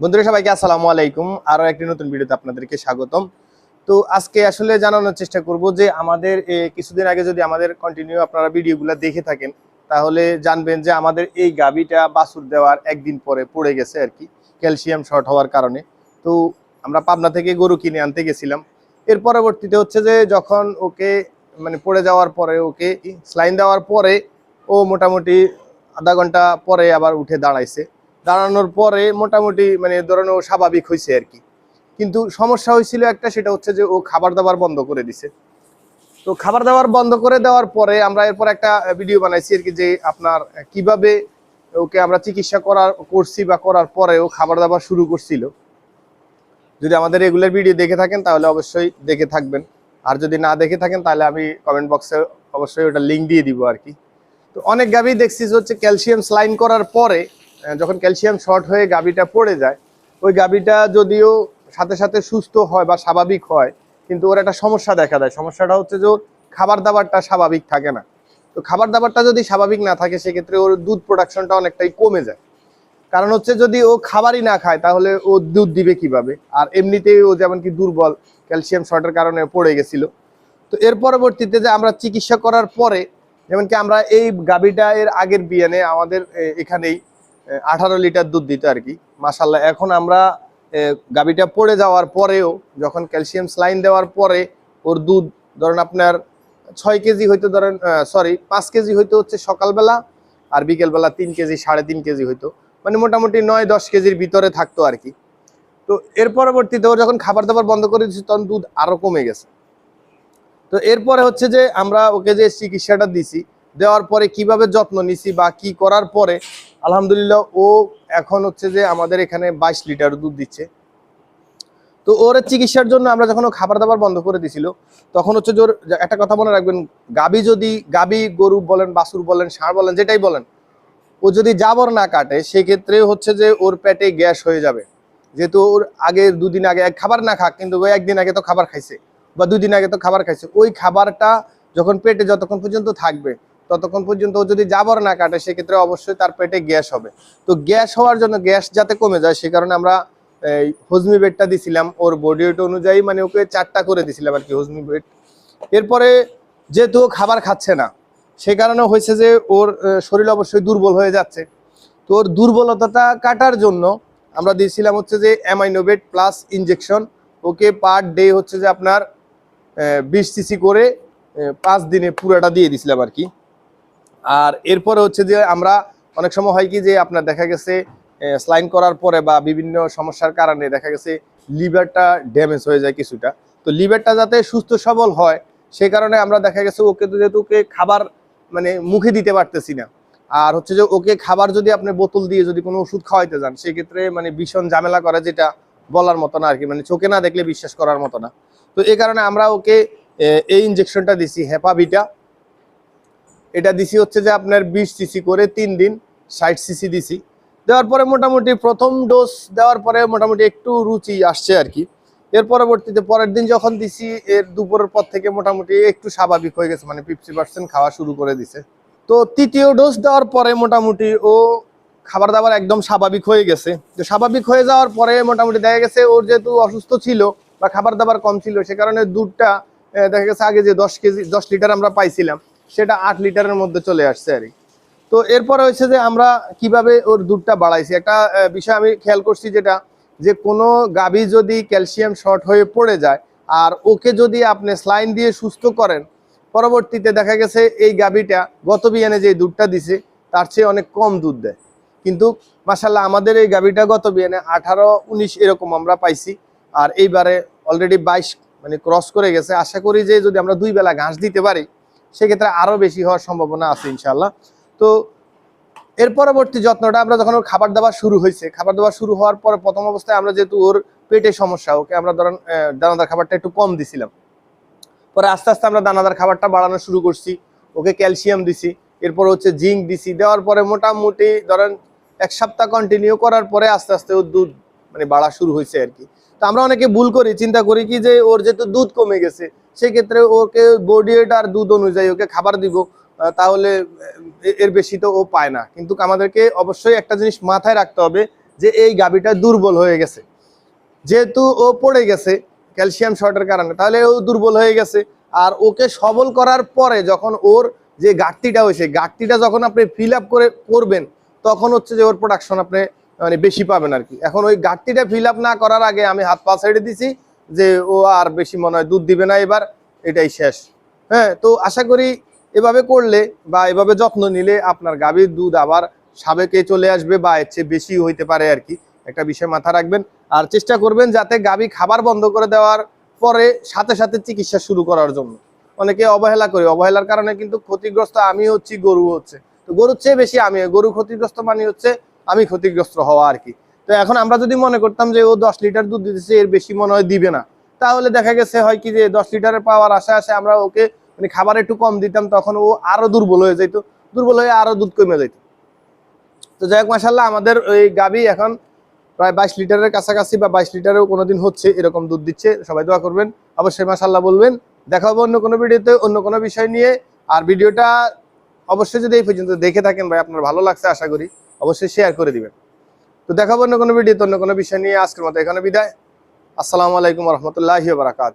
বন্ধুরা, সবাইকে আসসালামু আলাইকুম। আরও একটি নতুন ভিডিওতে আপনাদেরকে স্বাগতম। তো আজকে আসলে জানানোর চেষ্টা করব যে আমাদের কিছুদিন আগে যদি আমাদের কন্টিনিউ আপনারা ভিডিওগুলো দেখে থাকেন, তাহলে জানবেন যে আমাদের এই গাবিটা বাছুর দেওয়ার একদিন পরে পড়ে গেছে আর কি, ক্যালসিয়াম শর্ট হওয়ার কারণে। তো আমরা পাবনা থেকে গরু কিনে আনতে গেছিলাম। এর পরবর্তীতে হচ্ছে যে যখন ওকে মানে পড়ে যাওয়ার পরে ওকে স্লাইন দেওয়ার পরে ও মোটামুটি আধা ঘণ্টা পরে আবার উঠে দাঁড়াইছে। দাঁড়ানোর পরে মোটামুটি মানে ধরেন ও স্বাভাবিক হয়েছে আর কি। কিন্তু সমস্যা হয়েছিল একটা, সেটা হচ্ছে যে ও খাবার দাবার বন্ধ করে দিছে। তো খাবার দাবার বন্ধ করে দেওয়ার পরে আমরা এরপর একটা ভিডিও বানাইছি আর কি যে আপনার কীভাবে ওকে আমরা চিকিৎসা করার, করছি বা করার পরে ও খাবার দাবার শুরু করছিল। যদি আমাদের রেগুলার ভিডিও দেখে থাকেন, তাহলে অবশ্যই দেখে থাকবেন। আর যদি না দেখে থাকেন, তাহলে আমি কমেন্ট বক্সে অবশ্যই ওটা লিঙ্ক দিয়ে দিব আর কি। তো অনেক গাভি দেখছি হচ্ছে ক্যালসিয়াম স্লাইন করার পরে যখন ক্যালসিয়াম শর্ট হয়ে গাভিটা পড়ে যায়, ওই গাভিটা যদিও সাথে সাথে সুস্থ হয় বা স্বাভাবিক হয়, কিন্তু ওর একটা সমস্যা দেখা দেয়। সমস্যাটা হচ্ছে যে ওর খাবার দাবারটা স্বাভাবিক থাকে না। তো খাবার দাবারটা যদি স্বাভাবিক না থাকে, সেক্ষেত্রে ওর দুধ প্রোডাকশনটা অনেকটাই কমে যায়। কারণ হচ্ছে যদি ও খাবারই না খায়, তাহলে ও দুধ দিবে কীভাবে? আর এমনিতেই ও যেমন কি দুর্বল, ক্যালসিয়াম শর্টের কারণে পড়ে গেছিল। তো এর পরবর্তীতে যে আমরা চিকিৎসা করার পরে যেমন কি আমরা এই গাভীটা এর আগের বিয়ানে আমাদের এখানেই আঠারো লিটার দুধ দিত আর কি। মাসাল্লাহ এখন আমরা এ, গাভীটা পড়ে যাওয়ার পরেও যখন ক্যালসিয়াম স্লাইন দেওয়ার পরে ওর দুধ ধরেন আপনার ছয় কেজি হয়তো ধরেন সরি পাঁচ কেজি হয়তো হচ্ছে সকালবেলা আর বিকেলবেলা তিন কেজি সাড়ে তিন কেজি হইতো। মানে মোটামুটি নয় দশ কেজির ভিতরে থাকতো আর কি। তো এর পরবর্তীতে ওর যখন খাবার দাবার বন্ধ করে দিচ্ছি তখন দুধ আরও কমে গেছে। তো এরপরে হচ্ছে যে আমরা ওকে যে চিকিৎসাটা দিছি দেওয়ার পরে কীভাবে যত্ন নিছি বা কি করার পরে আলহামদুলিল্লাহ, ও এখন হচ্ছে যে আমাদের এখানে বাইশ লিটার দুধ দিচ্ছে। তো ওর চিকিৎসার জন্য আমরা যখন খাবার দাবার বন্ধ করে দিছিল, তখন হচ্ছে যে একটা কথা মনে রাখবেন, গাবি যদি, গাবি, গরু বলেন, বাছুর বলেন, ষাঁড় বলেন, যেটাই বলেন, ও যদি জাবর না কাটে, সেক্ষেত্রে হচ্ছে যে ওর পেটে গ্যাস হয়ে যাবে। যেহেতু ওর আগে দুদিন আগে এক খাবার না খাক, কিন্তু ওই একদিন আগে তো খাবার খাইছে, বা দুদিন আগে তো খাবার খাইছে, ওই খাবারটা যখন পেটে যতক্ষণ পর্যন্ত থাকবে ততক্ষণ পর্যন্ত ও যদি জাবর না কাটে, সেক্ষেত্রে অবশ্যই তার পেটে গ্যাস হবে। তো গ্যাস হওয়ার জন্য গ্যাস যাতে কমে যায়, সে কারণে আমরা, এই হজমি বেডটা দিছিলাম। ওর বডি ওয়েট অনুযায়ী মানে ওকে চারটা করে দিছিলাম আর কি হজমি বেড। এরপরে যেহেতু খাবার খাচ্ছে না, সে কারণে হয়েছে যে ওর শরীর অবশ্যই দুর্বল হয়ে যাচ্ছে। তো ওর দুর্বলতাটা কাটার জন্য আমরা দিয়েছিলাম হচ্ছে যে Aminobet plus injection okay per day হচ্ছে যে আপনার বিশ সিসি করে পাঁচ দিনে পুরাটা দিয়ে দিছিলাম আর কি। আর এরপরে হচ্ছে যে আমরা অনেক সময় হয় কি যে আপনার দেখা গেছে স্লাইন করার পরে বা বিভিন্ন সমস্যার কারণে দেখা গেছে লিভারটা ড্যামেজ হয়ে যায় কিছুটা। তো লিভারটা যাতে সুস্থ সবল হয় সেই কারণে আমরা দেখা গেছে ওকে তো যেহেতু ওকে খাবার মানে মুখে দিতে পারতেছি না। আর হচ্ছে যে ওকে খাবার যদি আপনি বোতল দিয়ে যদি কোনো ওষুধ খাওয়াইতে যান, সেক্ষেত্রে মানে ভীষণ ঝামেলা করে যেটা বলার মতো না আর কি মানে চোখে না দেখলে বিশ্বাস করার মতো না। তো এই কারণে আমরা ওকে এই ইনজেকশনটা দিছি হেপাভিটা এটা দিছি হচ্ছে যে আপনার বিশ সিসি করে তিন দিন ষাট সিসি দিছি। দেওয়ার পরে মোটামুটি প্রথম ডোজ দেওয়ার পরে মোটামুটি একটু রুচি আসছে আর কি। এর পরবর্তীতে পরের দিন যখন দিছি, এর দুপুরের পর থেকে মোটামুটি একটু স্বাভাবিক হয়ে গেছে মানে ফিফটি পার্সেন্ট খাওয়া শুরু করে দিছে। তো তৃতীয় ডোজ দেওয়ার পরে মোটামুটি ও খাবার দাবার একদম স্বাভাবিক হয়ে গেছে। তো স্বাভাবিক হয়ে যাওয়ার পরে মোটামুটি দেখা গেছে ওর যেহেতু অসুস্থ ছিল বা খাবার দাবার কম ছিল, সে কারণে দুধটা দেখা গেছে আগে যে দশ কেজি, দশ লিটার আমরা পাইছিলাম। সেটা আট লিটারের মধ্যে চলে আসছে আর। তো এরপরে হচ্ছে যে আমরা কীভাবে ওর দুধটা বাড়াইছি? একটা বিষয় আমি খেয়াল করছি যেটা, যে কোনো গাভী যদি ক্যালসিয়াম শর্ট হয়ে পড়ে যায় আর ওকে যদি আপনি স্লাইন দিয়ে সুস্থ করেন, পরবর্তীতে দেখা গেছে এই গাভীটা গত বিয়ানে যে দুধটা দিছে, তার চেয়ে অনেক কম দুধ দেয়। কিন্তু মাসাল্লাহ আমাদের এই গাভীটা গত বিয়ানে আঠারো, উনিশ এরকম আমরা পাইছি আর এইবারে অলরেডি বাইশ মানে ক্রস করে গেছে। আশা করি যে যদি আমরা দুই বেলা ঘাস দিতে পারি সেক্ষেত্রে আরও বেশি হওয়ার সম্ভাবনা আছে ইনশাল্লাহ তো এর পরবর্তী যত্নটা আমরা যখন ওর খাবার দাবার শুরু হয়েছে, খাবার দাবার শুরু হওয়ার পরে প্রথম অবস্থায় আমরা যেহেতু ওর পেটে সমস্যা, ওকে আমরা ধরেন দানাদার খাবারটা একটু কম দিছিলাম। পরে আস্তে আস্তে আমরা দানাদার খাবারটা বাড়ানো শুরু করছি, ওকে ক্যালসিয়াম দিছি, এরপর হচ্ছে জিঙ্ক দিছি, দেওয়ার পরে মোটামুটি ধরেন এক সপ্তাহ কন্টিনিউ করার পরে আস্তে আস্তে ওর দুধ মানে বাড়া শুরু হয়েছে আর কি। তো আমরা অনেকে ভুল করি, চিন্তা করি কি যে ওর যেহেতু দুধ কমে গেছে সেক্ষেত্রে ওকে বডি ওয়েট আর দুধ অনুযায়ী ওকে খাবার দিব তাহলে এর বেশি তো ও পায় না। কিন্তু আমাদেরকে অবশ্যই একটা জিনিস মাথায় রাখতে হবে যে এই গাভীটা দুর্বল হয়ে গেছে। যেহেতু ও পড়ে গেছে ক্যালসিয়াম শর্টের কারণে, তাহলে ও দুর্বল হয়ে গেছে। আর ওকে সবল করার পরে যখন ওর যে ঘাটতিটা হয়েছে, ঘাটতিটা যখন আপনি ফিল আপ করে করবেন, তখন হচ্ছে যে ওর প্রোডাকশন আপনি মানে বেশি পাবেন আর কি। এখন ওই ঘাটতিটা ফিল আপ না করার আগে আমি হাত পা ছেড়ে দিছি যে ও আর বেশি মনে হয় দুধ দিবে না এবার, এটাই শেষ। হ্যাঁ তো আশা করি এভাবে করলে বা এভাবে যত্ন নিলে আপনার গাভীর দুধ আবার সাবেকে চলে আসবে বা এর চেয়ে বেশি হইতে পারে আর কি। একটা বিষয় মাথা রাখবেন। আর চেষ্টা করবেন যাতে গাভী খাবার বন্ধ করে দেওয়ার পরে সাথে সাথে চিকিৎসা শুরু করার জন্য। অনেকে অবহেলা করে, অবহেলার কারণে কিন্তু ক্ষতিগ্রস্ত আমি হচ্ছি গরু হচ্ছে। তো গরুর চেয়ে বেশি আমি গরু ক্ষতিগ্রস্ত মানে হচ্ছে আমি ক্ষতিগ্রস্ত হওয়া আর কি। তো এখন আমরা যদি মনে করতাম যে ও দশ লিটার দুধ দিতেছে, এর বেশি মনে হয় দিবে না। তাহলে দেখা গেছে হয় কি যে দশ লিটারের পাওয়ার আশা আসে আমরা ওকে মানে খাবার একটু কম দিতাম, তখন ও আরও দুর্বল হয়ে যেত দুর্বল হয়ে আরও দুধ কমে যেত তো যাই হোক মাসাল্লাহ আমাদের ওই গাবি এখন প্রায় বাইশ লিটারের কাছাকাছি বা বাইশ লিটারেও কোনোদিন হচ্ছে এরকম দুধ দিচ্ছে। সবাই দোয়া করবেন, অবশ্যই মাসাল্লাহ বলবেন। দেখা হবে অন্য কোনো ভিডিওতে, অন্য কোনো বিষয় নিয়ে। আর ভিডিওটা অবশ্যই যদি এই পর্যন্ত দেখে থাকেন ভাই, আপনার ভালো লাগছে, আশা করি অবশ্যই শেয়ার করে দিবেন। তো দেখাবো অন্য কোনো ভিডিওতে অন্য কোনো বিষয় নিয়ে। আজকের মতো এখানে বিদায়। আসসালামু আলাইকুম রহমতুল্লাহি বারাকাত